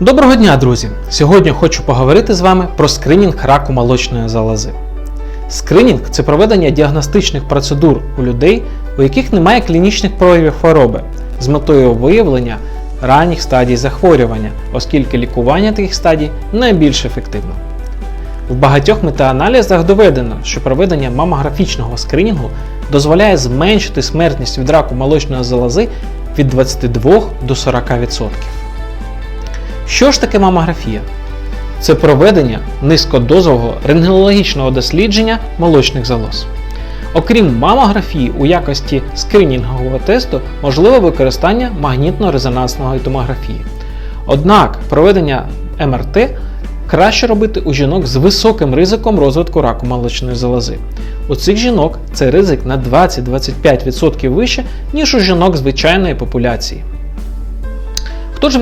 Доброго дня, друзі! Сьогодні хочу поговорити з вами про скринінг раку молочної залози. Скринінг це проведення діагностичних процедур у людей, у яких немає клінічних проявів хвороби, з метою виявлення ранніх стадій захворювання, оскільки лікування таких стадій найбільш ефективно. В багатьох метааналізах доведено, що проведення мамографічного скринінгу дозволяє зменшити смертність від раку молочної залози від 22 до 40%. Що ж таке мамографія? Це проведення низькодозового рентгенологічного дослідження молочних залоз. Окрім мамографії, у якості скринінгового тесту можливе використання магнітно-резонансної томографії. Однак проведення МРТ краще робити у жінок з високим ризиком розвитку раку молочної залози. У цих жінок цей ризик на 20-25% вище, ніж у жінок звичайної популяції. Хто ж